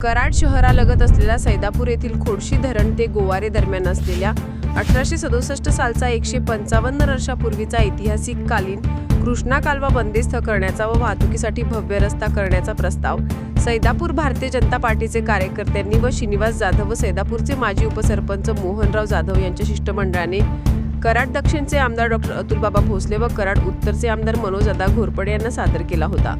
कराड शहरालगत असलेल्या सैदापूर येथील खोडशी धरण ते गोवारे दरम्यान असलेल्या अठराशे सदुसष्ट सालचा एकशे पंचावन्न वर्षापूर्वीचा ऐतिहासिक कालीन कृष्णा कालवा बंदिस्त करण्याचा व वाहतुकीसाठी भव्य रस्ता करण्याचा प्रस्ताव सैदापूर भारतीय जनता पार्टीचे कार्यकर्त्यांनी व श्रीनिवास जाधव व सैदापूरचे माजी उपसरपंच मोहनराव जाधव यांच्या शिष्टमंडळाने कराड दक्षिणचे आमदार डॉक्टर अतुलबाबा भोसले व कराड उत्तरचे आमदार मनोजदा घोरपडे यांना सादर केला होता.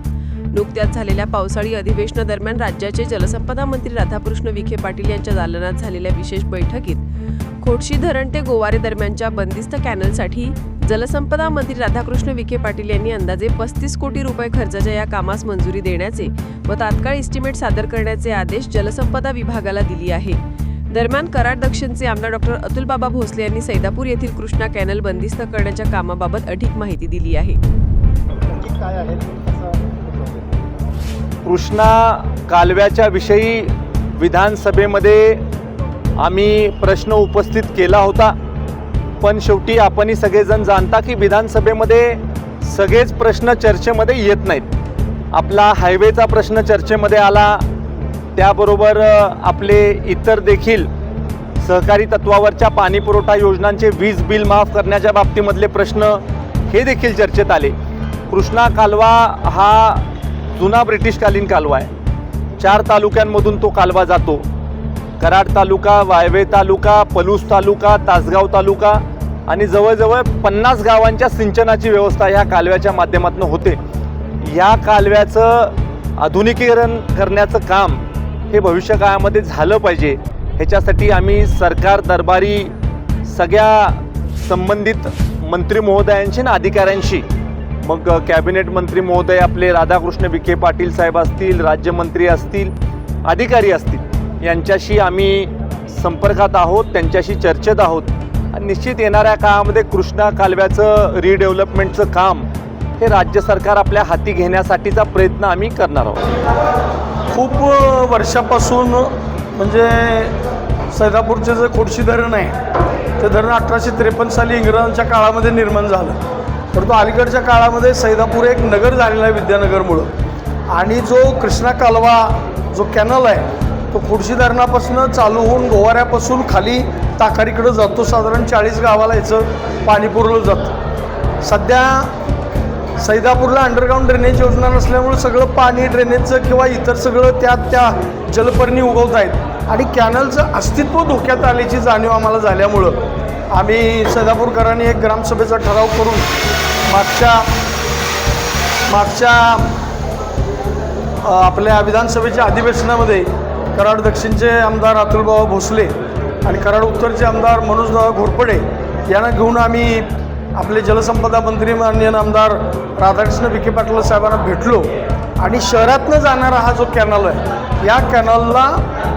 नुकत्याच झालेल्या पावसाळी अधिवेशनादरम्यान राज्याचे जलसंपदा मंत्री राधाकृष्ण विखे पाटील यांच्या दालनात झालेल्या विशेष बैठकीत खोडशी धरण ते गोवारे दरम्यानच्या बंदिस्त कॅनलसाठी जलसंपदा मंत्री राधाकृष्ण विखे पाटील यांनी अंदाजे पस्तीस कोटी रुपये खर्चाच्या या कामास मंजुरी देण्याचे व तात्काळ इस्टिमेट सादर करण्याचे आदेश जलसंपदा विभागाला दिली आहे. दरम्यान कराड दक्षिणचे आमदार डॉक्टर अतुलबाबा भोसले यांनी सैदापूर येथील कृष्णा कॅनल बंदिस्त करण्याच्या कामाबाबत अधिक माहिती दिली आहे. कृष्णा कालव्याच्या विषयी विधानसभेमध्ये आम्ही प्रश्न उपस्थित केला होता. पण शेवटी आपणही सगळेजण जाणता की विधानसभेमध्ये सगळेच प्रश्न चर्चेमध्ये येत नाहीत. आपला हायवेचा प्रश्न चर्चेमध्ये आला. त्याबरोबर आपले इतर देखील सहकारी तत्वावरच्या पाणीपुरवठा योजनांचे वीज बिल माफ करण्याच्या बाबतीमधले प्रश्न हे देखील चर्चेत आले. कृष्णा कालवा हा जुना ब्रिटिशकालीन कालवा आहे. चार तालुक्यांमधून तो कालवा जातो. कराड तालुका वायवे तालुका पलूस तालुका तासगाव तालुका आणि जवळजवळ पन्नास गावांच्या सिंचनाची व्यवस्था ह्या कालव्याच्या माध्यमातून होते. या कालव्याचं आधुनिकीकरण करण्याचं काम हे भविष्यकाळामध्ये झालं पाहिजे. ह्याच्यासाठी आम्ही सरकार दरबारी सगळ्या संबंधित मंत्री महोदयांशी आणि अधिकाऱ्यांशी मग कॅबिनेट मंत्री महोदय आपले राधाकृष्ण विखे पाटील साहेब असतील राज्यमंत्री असतील अधिकारी असतील यांच्याशी आम्ही संपर्कात आहोत त्यांच्याशी चर्चेत आहोत. आणि निश्चित येणाऱ्या काळामध्ये कृष्णा कालव्याचं रिडेव्हलपमेंटचं काम हे राज्य सरकार आपल्या हाती घेण्यासाठीचा प्रयत्न आम्ही करणार आहोत. खूप वर्षापासून म्हणजे सैदापूरचे जे खोडशी धरण आहे ते धरण अठराशे त्रेपन्न साली इंग्रजांच्या काळामध्ये निर्माण झालं. परंतु अलीकडच्या काळामध्ये सैदापूर एक नगर झालेला आहे विद्यानगरमुळं. आणि जो कृष्णा कालवा जो कॅनल आहे तो खुर्शी धरणापासून चालू होऊन गोवाऱ्यापासून खाली ताकारीकडं जातो. साधारण चाळीस गावाला याचं पाणी पुरवलं जातं. सध्या सैदापूरला अंडरग्राऊंड ड्रेनेज योजना नसल्यामुळे सगळं पाणी ड्रेनेजचं किंवा इतर सगळं त्या त्या जलपर्णी उगवत आहेत आणि कॅनलचं अस्तित्व धोक्यात आल्याची जाणीव आम्हाला झाल्यामुळं आम्ही सदापूरकरांनी एक ग्रामसभेचा ठराव करून मागच्या मागच्या आपल्या विधानसभेच्या अधिवेशनामध्ये कराड दक्षिणचे आमदार अतुलबाबा भोसले आणि कराड उत्तरचे आमदार मनोजदादा घोरपडे यांना घेऊन आम्ही आपले जलसंपदा मंत्री माननीय आमदार राधाकृष्ण विखे पाटील साहेबांना भेटलो. आणि शहरातनं जाणारा हा जो कॅनल आहे या कॅनलला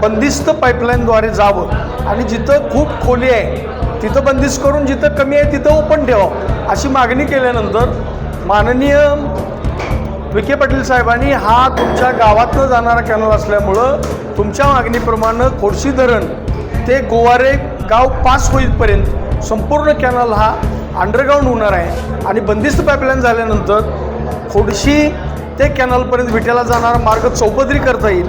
बंदिस्त पाईपलाईनद्वारे जावं. आणि जिथं खूप खोली आहे तिथं बंदिस्त करून जिथं कमी आहे तिथं ओपन ठेवावं अशी मागणी केल्यानंतर माननीय विखे पाटील साहेबांनी हा तुमच्या गावातनं जाणारा कॅनल असल्यामुळं तुमच्या मागणीप्रमाणे खोडशी धरण ते गोवारे गाव पास होईपर्यंत संपूर्ण कॅनल हा अंडरग्राऊंड होणार आहे. आणि बंदिस्त पाईपलाईन झाल्यानंतर खोडशी ते कॅनलपर्यंत विट्याला जाणारा मार्ग चौपदरी करता येईल.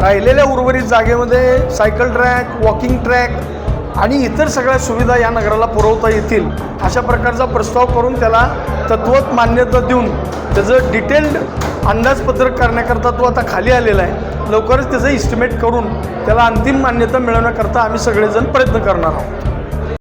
राहिलेल्या उर्वरित जागेमध्ये सायकल ट्रॅक वॉकिंग ट्रॅक आणि इतर सगळ्या सुविधा या नगराला पुरवता येतील. अशा प्रकारचा प्रस्ताव करून त्याला तत्वत मान्यता देऊन त्याचं डिटेल्ड अंदाजपत्रक करण्याकरता तो आता खाली आलेला आहे. लवकरच त्याचं इस्टिमेट करून त्याला अंतिम मान्यता मिळवण्याकरता आम्ही सगळेजण प्रयत्न करणार आहोत.